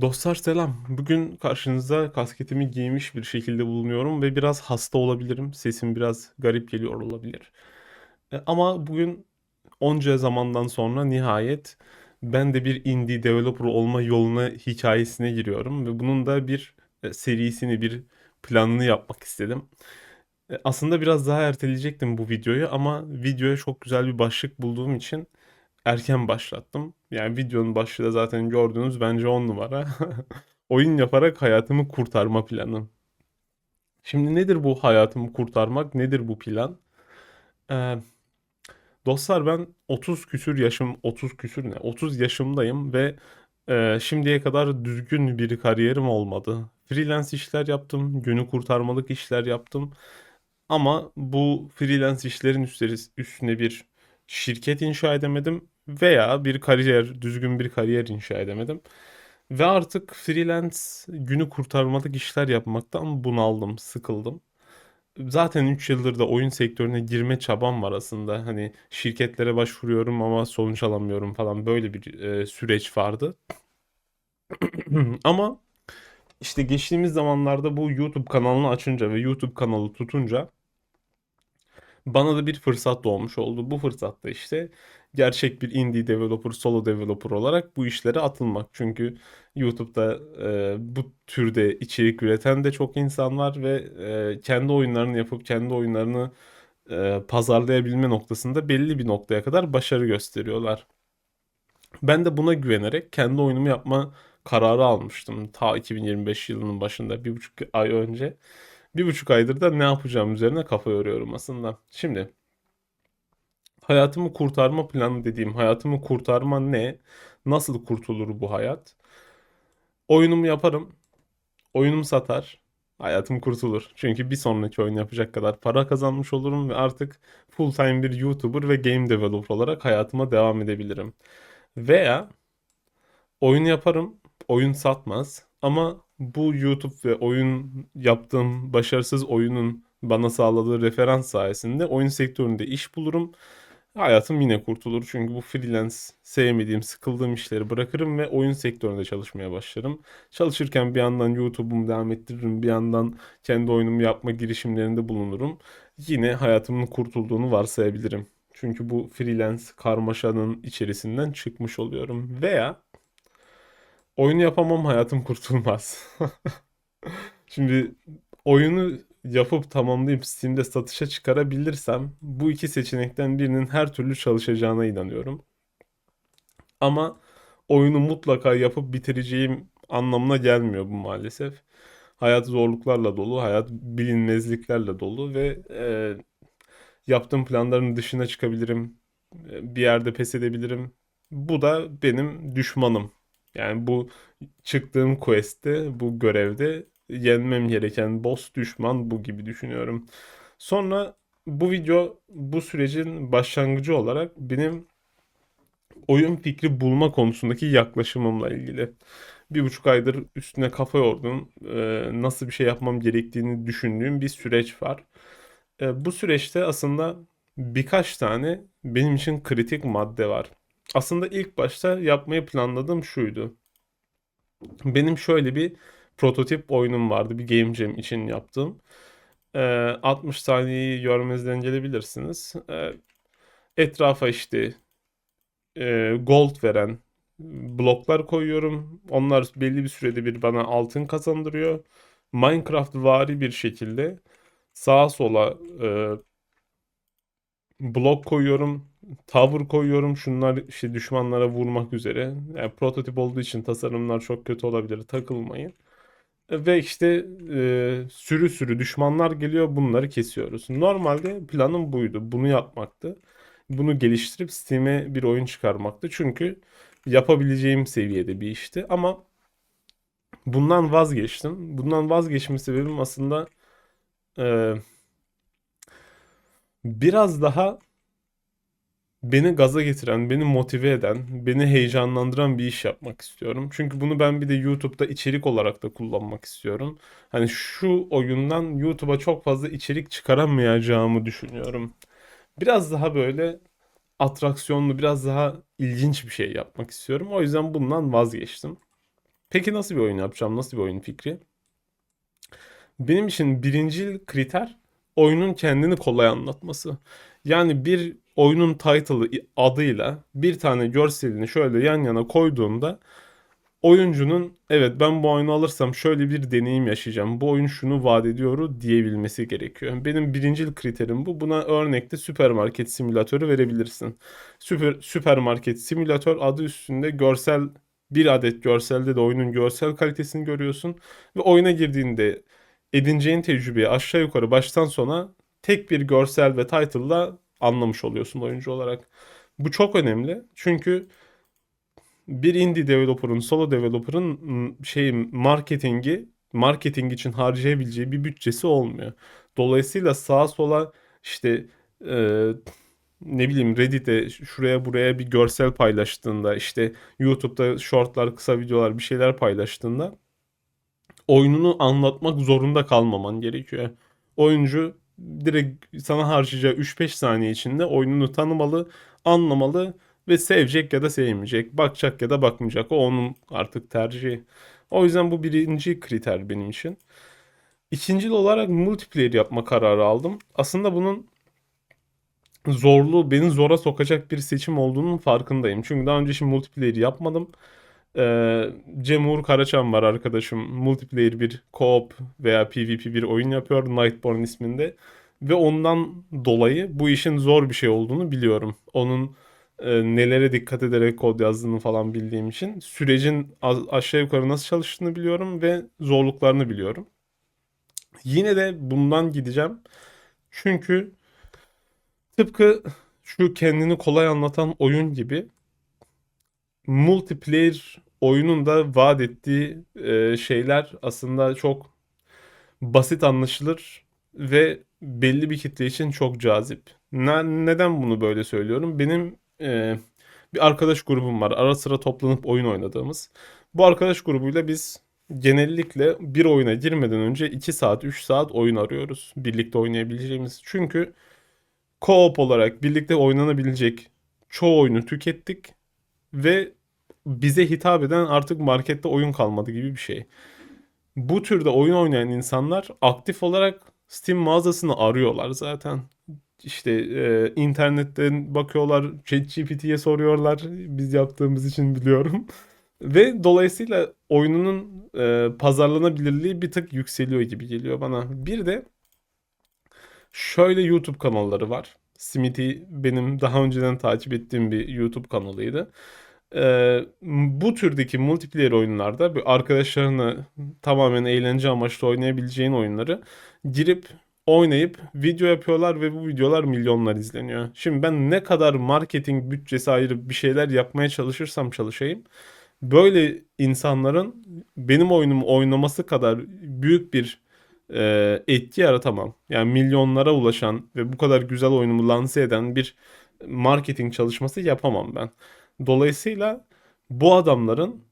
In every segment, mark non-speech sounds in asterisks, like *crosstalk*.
Dostlar selam. Bugün karşınızda kasketimi giymiş bir şekilde bulunuyorum ve biraz hasta olabilirim. Sesim biraz garip geliyor olabilir. E, Ama bugün onca zamandan sonra nihayet ben de bir indie developer olma yoluna hikayesine giriyorum ve bunun da bir e, serisini, bir planını yapmak istedim. E, Aslında biraz daha erteleyecektim bu videoyu ama videoya çok güzel bir başlık bulduğum için erken başlattım. Yani videonun başlığı zaten gördüğünüz bence 10 numara. *laughs* Oyun yaparak hayatımı kurtarma planı. Şimdi nedir bu hayatımı kurtarmak? Nedir bu plan? Ee, dostlar ben 30 küsür yaşım, 30 küsür ne? 30 yaşımdayım ve e, şimdiye kadar düzgün bir kariyerim olmadı. Freelance işler yaptım, günü kurtarmalık işler yaptım. Ama bu freelance işlerin üstüne bir şirket inşa edemedim veya bir kariyer, düzgün bir kariyer inşa edemedim. Ve artık freelance günü kurtarmalık işler yapmaktan bunaldım, sıkıldım. Zaten 3 yıldır da oyun sektörüne girme çabam var aslında. Hani şirketlere başvuruyorum ama sonuç alamıyorum falan böyle bir e, süreç vardı. *clears throat* Ama işte geçtiğimiz zamanlarda bu YouTube kanalını açınca ve YouTube kanalı tutunca bana da bir fırsat doğmuş oldu. Bu fırsatta işte gerçek bir indie developer, solo developer olarak bu işlere atılmak. Çünkü YouTube'da e, bu türde içerik üreten de çok insan var ve e, kendi oyunlarını yapıp kendi oyunlarını e, pazarlayabilme noktasında belli bir noktaya kadar başarı gösteriyorlar. Ben de buna güvenerek kendi oyunumu yapma kararı almıştım. Ta 2025 yılının başında bir buçuk ay önce. Bir buçuk aydır da ne yapacağım üzerine kafa yoruyorum aslında. Şimdi hayatımı kurtarma planı dediğim hayatımı kurtarma ne? Nasıl kurtulur bu hayat? Oyunumu yaparım. Oyunumu satar. Hayatım kurtulur. Çünkü bir sonraki oyun yapacak kadar para kazanmış olurum ve artık full time bir YouTuber ve game developer olarak hayatıma devam edebilirim. Veya Oyun yaparım, oyun satmaz. Ama bu YouTube ve oyun yaptığım başarısız oyunun bana sağladığı referans sayesinde oyun sektöründe iş bulurum. Hayatım yine kurtulur. Çünkü bu freelance sevmediğim, sıkıldığım işleri bırakırım ve oyun sektöründe çalışmaya başlarım. Çalışırken bir yandan YouTube'umu devam ettiririm, bir yandan kendi oyunumu yapma girişimlerinde bulunurum. Yine hayatımın kurtulduğunu varsayabilirim. Çünkü bu freelance karmaşanın içerisinden çıkmış oluyorum. Veya Oyun yapamam hayatım kurtulmaz. *laughs* Şimdi oyunu yapıp tamamlayıp Steam'de satışa çıkarabilirsem bu iki seçenekten birinin her türlü çalışacağına inanıyorum. Ama oyunu mutlaka yapıp bitireceğim anlamına gelmiyor bu maalesef. Hayat zorluklarla dolu, hayat bilinmezliklerle dolu ve e, yaptığım planların dışına çıkabilirim. E, Bir yerde pes edebilirim. Bu da benim düşmanım. Yani bu çıktığım quest'te, bu görevde yenmem gereken boss düşman bu gibi düşünüyorum. Sonra bu video bu sürecin başlangıcı olarak benim oyun fikri bulma konusundaki yaklaşımımla ilgili. Bir buçuk aydır üstüne kafa yordum. Ee, nasıl bir şey yapmam gerektiğini düşündüğüm bir süreç var. Ee, bu süreçte aslında birkaç tane benim için kritik madde var. Aslında ilk başta yapmayı planladığım şuydu. Benim şöyle bir prototip oyunum vardı. Bir Game Jam için yaptığım. Ee, 60 saniyeyi görmezden gelebilirsiniz. Ee, etrafa işte e, gold veren bloklar koyuyorum. Onlar belli bir sürede bir bana altın kazandırıyor. Minecraft vari bir şekilde sağa sola e, blok koyuyorum. Tower koyuyorum. Şunlar işte düşmanlara vurmak üzere. Yani prototip olduğu için tasarımlar çok kötü olabilir. Takılmayın. Ve işte e, sürü sürü düşmanlar geliyor. Bunları kesiyoruz. Normalde planım buydu. Bunu yapmaktı. Bunu geliştirip Steam'e bir oyun çıkarmaktı. Çünkü yapabileceğim seviyede bir işti. Ama bundan vazgeçtim. Bundan vazgeçme sebebim aslında e, biraz daha beni gaza getiren, beni motive eden, beni heyecanlandıran bir iş yapmak istiyorum. Çünkü bunu ben bir de YouTube'da içerik olarak da kullanmak istiyorum. Hani şu oyundan YouTube'a çok fazla içerik çıkaramayacağımı düşünüyorum. Biraz daha böyle atraksiyonlu, biraz daha ilginç bir şey yapmak istiyorum. O yüzden bundan vazgeçtim. Peki nasıl bir oyun yapacağım? Nasıl bir oyun fikri? Benim için birinci kriter oyunun kendini kolay anlatması. Yani bir oyunun title'ı adıyla bir tane görselini şöyle yan yana koyduğumda oyuncunun evet ben bu oyunu alırsam şöyle bir deneyim yaşayacağım. Bu oyun şunu vaat ediyor diyebilmesi gerekiyor. Benim birincil kriterim bu. Buna örnekte süpermarket simülatörü verebilirsin. Süper, süpermarket simülatör adı üstünde görsel bir adet görselde de oyunun görsel kalitesini görüyorsun ve oyuna girdiğinde edineceğin tecrübeyi aşağı yukarı baştan sona tek bir görsel ve title'la anlamış oluyorsun oyuncu olarak. Bu çok önemli. Çünkü bir indie developer'ın, solo developer'ın şey marketingi, marketing için harcayabileceği bir bütçesi olmuyor. Dolayısıyla sağa sola işte e, ne bileyim Reddit'e şuraya buraya bir görsel paylaştığında işte YouTube'da shortlar, kısa videolar bir şeyler paylaştığında oyununu anlatmak zorunda kalmaman gerekiyor. Oyuncu direkt sana harcayacağı 3-5 saniye içinde oyununu tanımalı, anlamalı ve sevecek ya da sevmeyecek, bakacak ya da bakmayacak. O onun artık tercihi. O yüzden bu birinci kriter benim için. İkinci olarak multiplayer yapma kararı aldım. Aslında bunun zorluğu beni zora sokacak bir seçim olduğunun farkındayım. Çünkü daha önce şimdi multiplayer yapmadım. Ee, Cem Karaçam var arkadaşım. Multiplayer bir co-op veya PvP bir oyun yapıyor Nightborn isminde. Ve ondan dolayı bu işin zor bir şey olduğunu biliyorum. Onun e, nelere dikkat ederek kod yazdığını falan bildiğim için sürecin aşağı yukarı nasıl çalıştığını biliyorum ve zorluklarını biliyorum. Yine de bundan gideceğim. Çünkü tıpkı şu kendini kolay anlatan oyun gibi multiplayer oyunun da vaat ettiği e, şeyler aslında çok basit anlaşılır ve belli bir kitle için çok cazip. Ne, neden bunu böyle söylüyorum? Benim e, bir arkadaş grubum var. Ara sıra toplanıp oyun oynadığımız. Bu arkadaş grubuyla biz genellikle bir oyuna girmeden önce 2 saat 3 saat oyun arıyoruz. Birlikte oynayabileceğimiz. Çünkü co-op olarak birlikte oynanabilecek çoğu oyunu tükettik ve bize hitap eden artık markette oyun kalmadı gibi bir şey. Bu türde oyun oynayan insanlar aktif olarak Steam mağazasını arıyorlar zaten. İşte e, internetten bakıyorlar, ChatGPT'ye soruyorlar. Biz yaptığımız için biliyorum. *laughs* Ve dolayısıyla oyununun e, pazarlanabilirliği bir tık yükseliyor gibi geliyor bana. Bir de şöyle YouTube kanalları var. Smithy benim daha önceden takip ettiğim bir YouTube kanalıydı. Ee, bu türdeki multiplayer oyunlarda arkadaşlarını tamamen eğlence amaçlı oynayabileceğin oyunları girip oynayıp video yapıyorlar ve bu videolar milyonlar izleniyor. Şimdi ben ne kadar marketing bütçesi ayırıp bir şeyler yapmaya çalışırsam çalışayım böyle insanların benim oyunumu oynaması kadar büyük bir e, etki yaratamam. Yani milyonlara ulaşan ve bu kadar güzel oyunumu lanse eden bir marketing çalışması yapamam ben. Dolayısıyla bu adamların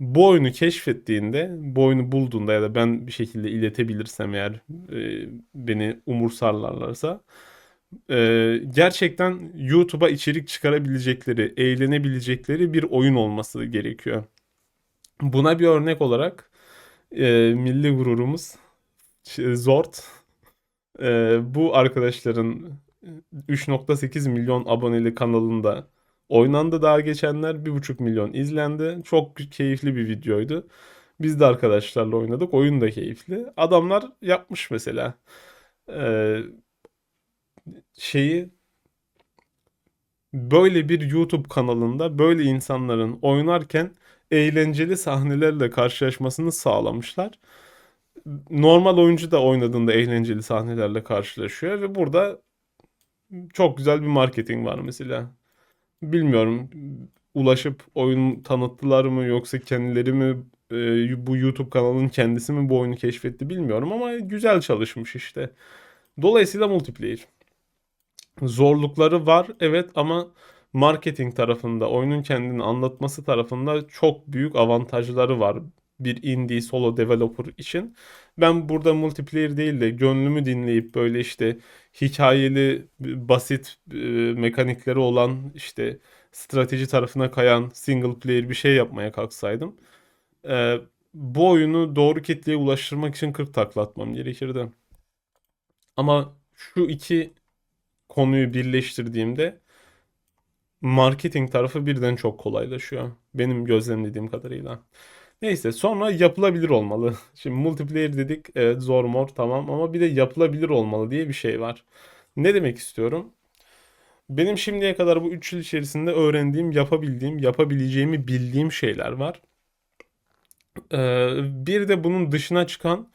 bu oyunu keşfettiğinde, bu oyunu bulduğunda ya da ben bir şekilde iletebilirsem eğer e, beni umursarlarlarsa e, gerçekten YouTube'a içerik çıkarabilecekleri, eğlenebilecekleri bir oyun olması gerekiyor. Buna bir örnek olarak e, milli gururumuz Zord e, bu arkadaşların 3.8 milyon aboneli kanalında Oynandı daha geçenler 1,5 milyon izlendi. Çok keyifli bir videoydu. Biz de arkadaşlarla oynadık. Oyun da keyifli. Adamlar yapmış mesela. Ee, şeyi böyle bir YouTube kanalında böyle insanların oynarken eğlenceli sahnelerle karşılaşmasını sağlamışlar. Normal oyuncu da oynadığında eğlenceli sahnelerle karşılaşıyor ve burada çok güzel bir marketing var mesela. Bilmiyorum ulaşıp oyun tanıttılar mı yoksa kendileri mi e, bu YouTube kanalının kendisi mi bu oyunu keşfetti bilmiyorum ama güzel çalışmış işte. Dolayısıyla multiplayer. Zorlukları var evet ama marketing tarafında, oyunun kendini anlatması tarafında çok büyük avantajları var bir indie solo developer için. Ben burada multiplayer değil de gönlümü dinleyip böyle işte hikayeli basit e, mekanikleri olan işte strateji tarafına kayan single player bir şey yapmaya kalksaydım e, bu oyunu doğru kitleye ulaştırmak için 40 takla atmam gerekirdi. Ama şu iki konuyu birleştirdiğimde marketing tarafı birden çok kolaylaşıyor. Benim gözlemlediğim kadarıyla. Neyse sonra yapılabilir olmalı. *laughs* Şimdi multiplayer dedik evet zor mor tamam ama bir de yapılabilir olmalı diye bir şey var. Ne demek istiyorum? Benim şimdiye kadar bu 3 yıl içerisinde öğrendiğim, yapabildiğim, yapabileceğimi bildiğim şeyler var. Ee, bir de bunun dışına çıkan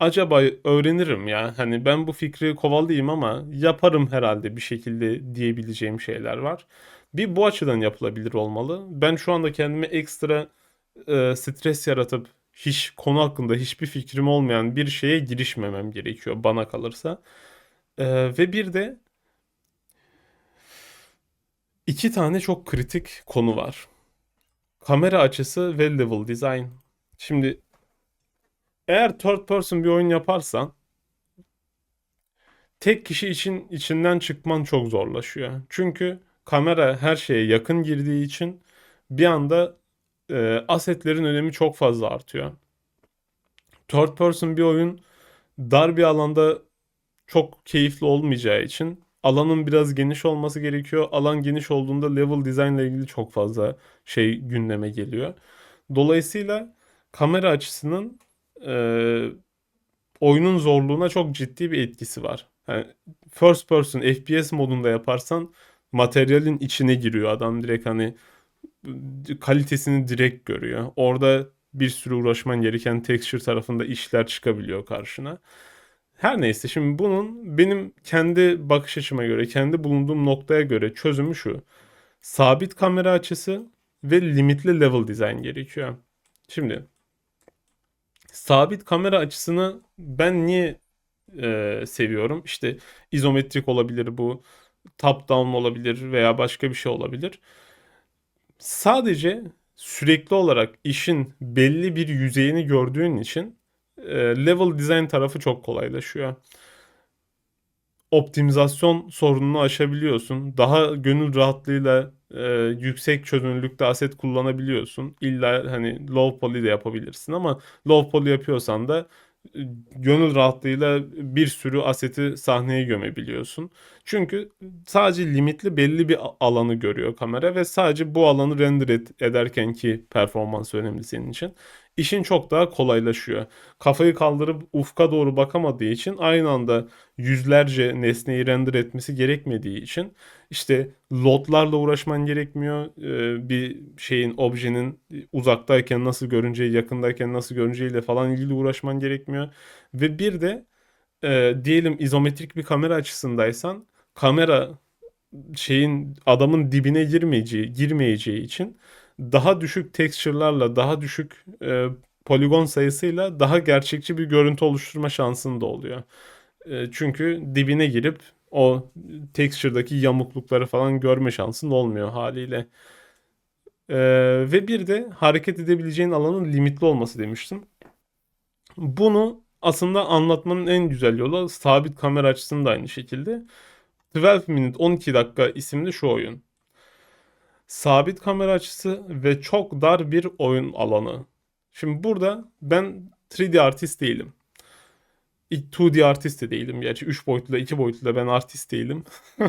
acaba öğrenirim ya. Hani ben bu fikri kovalayayım ama yaparım herhalde bir şekilde diyebileceğim şeyler var. Bir bu açıdan yapılabilir olmalı. Ben şu anda kendime ekstra e, stres yaratıp hiç konu hakkında hiçbir fikrim olmayan bir şeye girişmemem gerekiyor bana kalırsa. E, ve bir de iki tane çok kritik konu var. Kamera açısı ve level design. Şimdi eğer third person bir oyun yaparsan tek kişi için içinden çıkman çok zorlaşıyor. Çünkü kamera her şeye yakın girdiği için bir anda e, asetlerin önemi çok fazla artıyor. Third person bir oyun dar bir alanda çok keyifli olmayacağı için alanın biraz geniş olması gerekiyor. Alan geniş olduğunda level design ile ilgili çok fazla şey gündeme geliyor. Dolayısıyla kamera açısının e, oyunun zorluğuna çok ciddi bir etkisi var. Yani first person FPS modunda yaparsan materyalin içine giriyor adam direkt hani kalitesini direkt görüyor. Orada bir sürü uğraşman gereken texture tarafında işler çıkabiliyor karşına. Her neyse şimdi bunun benim kendi bakış açıma göre, kendi bulunduğum noktaya göre çözümü şu. Sabit kamera açısı ve limitli level design gerekiyor. Şimdi sabit kamera açısını ben niye e, seviyorum? İşte izometrik olabilir bu, top down olabilir veya başka bir şey olabilir. Sadece sürekli olarak işin belli bir yüzeyini gördüğün için e, level design tarafı çok kolaylaşıyor. Optimizasyon sorununu aşabiliyorsun. Daha gönül rahatlığıyla e, yüksek çözünürlükte aset kullanabiliyorsun. İlla hani low poly de yapabilirsin ama low poly yapıyorsan da gönül rahatlığıyla bir sürü aseti sahneye gömebiliyorsun. Çünkü sadece limitli belli bir alanı görüyor kamera ve sadece bu alanı render ederken ki performans önemli senin için. İşin çok daha kolaylaşıyor. Kafayı kaldırıp ufka doğru bakamadığı için aynı anda yüzlerce nesneyi render etmesi gerekmediği için işte lotlarla uğraşman gerekmiyor. Ee, bir şeyin, objenin uzaktayken nasıl görüneceği, yakındayken nasıl görüneceğiyle falan ilgili uğraşman gerekmiyor. Ve bir de e, diyelim izometrik bir kamera açısındaysan kamera şeyin adamın dibine girmeyeceği, girmeyeceği için daha düşük texture'larla, daha düşük e, poligon sayısıyla daha gerçekçi bir görüntü oluşturma şansın da oluyor. E, çünkü dibine girip o texture'daki yamuklukları falan görme şansın olmuyor haliyle. E, ve bir de hareket edebileceğin alanın limitli olması demiştim. Bunu aslında anlatmanın en güzel yolu sabit kamera açısında aynı şekilde. 12 Minute 12 dakika isimli şu oyun. Sabit kamera açısı ve çok dar bir oyun alanı. Şimdi burada ben 3D artist değilim. 2D artist de değilim. Gerçi 3 boyutlu da 2 boyutlu da ben artist değilim. *laughs*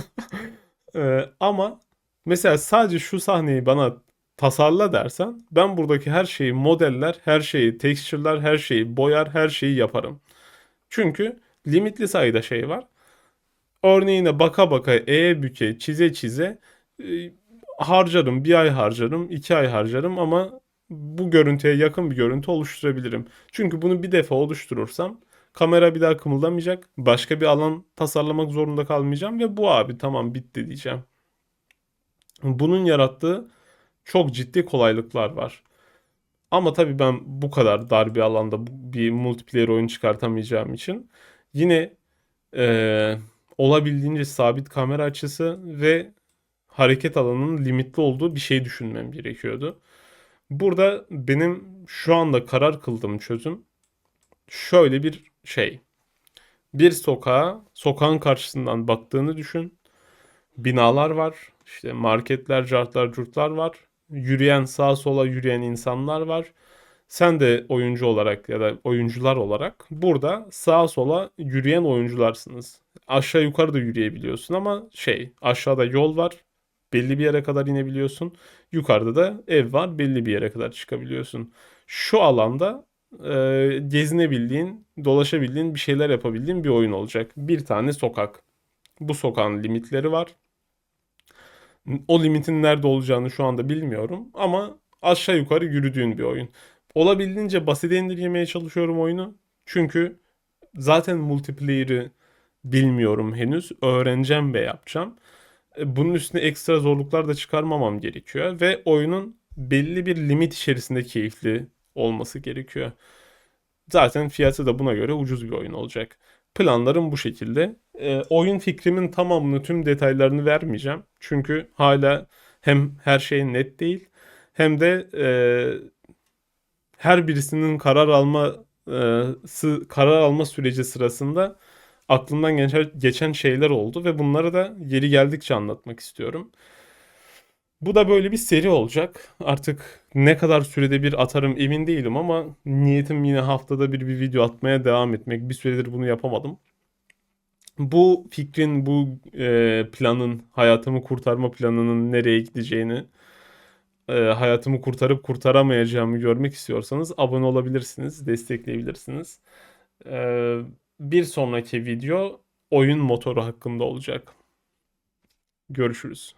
ee, ama mesela sadece şu sahneyi bana tasarla dersen ben buradaki her şeyi modeller, her şeyi texture'lar, her şeyi boyar, her şeyi yaparım. Çünkü limitli sayıda şey var. Örneğine baka baka, e büke, çize çize e, harcarım. Bir ay harcarım, iki ay harcarım ama bu görüntüye yakın bir görüntü oluşturabilirim. Çünkü bunu bir defa oluşturursam kamera bir daha kımıldamayacak. Başka bir alan tasarlamak zorunda kalmayacağım ve bu abi tamam bitti diyeceğim. Bunun yarattığı çok ciddi kolaylıklar var. Ama tabii ben bu kadar dar bir alanda bir multiplayer oyun çıkartamayacağım için yine e, olabildiğince sabit kamera açısı ve hareket alanının limitli olduğu bir şey düşünmem gerekiyordu. Burada benim şu anda karar kıldığım çözüm şöyle bir şey. Bir sokağa, sokağın karşısından baktığını düşün. Binalar var, işte marketler, cartlar, curtlar var. Yürüyen, sağa sola yürüyen insanlar var. Sen de oyuncu olarak ya da oyuncular olarak burada sağa sola yürüyen oyuncularsınız. Aşağı yukarı da yürüyebiliyorsun ama şey aşağıda yol var. Belli bir yere kadar inebiliyorsun. Yukarıda da ev var. Belli bir yere kadar çıkabiliyorsun. Şu alanda e, gezinebildiğin, dolaşabildiğin, bir şeyler yapabildiğin bir oyun olacak. Bir tane sokak. Bu sokağın limitleri var. O limitin nerede olacağını şu anda bilmiyorum ama aşağı yukarı yürüdüğün bir oyun. Olabildiğince basite indirgemeye çalışıyorum oyunu. Çünkü zaten multiplayer'ı bilmiyorum henüz. Öğreneceğim ve yapacağım. E, Bunun üstüne ekstra zorluklar da çıkarmamam gerekiyor ve oyunun belli bir limit içerisinde keyifli olması gerekiyor. Zaten fiyatı da buna göre ucuz bir oyun olacak. Planlarım bu şekilde. E, oyun fikrimin tamamını, tüm detaylarını vermeyeceğim. Çünkü hala hem her şey net değil hem de e, her birisinin karar alma e, karar alma süreci sırasında aklımdan geçen, şeyler oldu ve bunları da yeri geldikçe anlatmak istiyorum. Bu da böyle bir seri olacak. Artık ne kadar sürede bir atarım emin değilim ama niyetim yine haftada bir bir video atmaya devam etmek. Bir süredir bunu yapamadım. Bu fikrin, bu e, planın, hayatımı kurtarma planının nereye gideceğini, e, hayatımı kurtarıp kurtaramayacağımı görmek istiyorsanız abone olabilirsiniz, destekleyebilirsiniz. E, bir sonraki video oyun motoru hakkında olacak. Görüşürüz.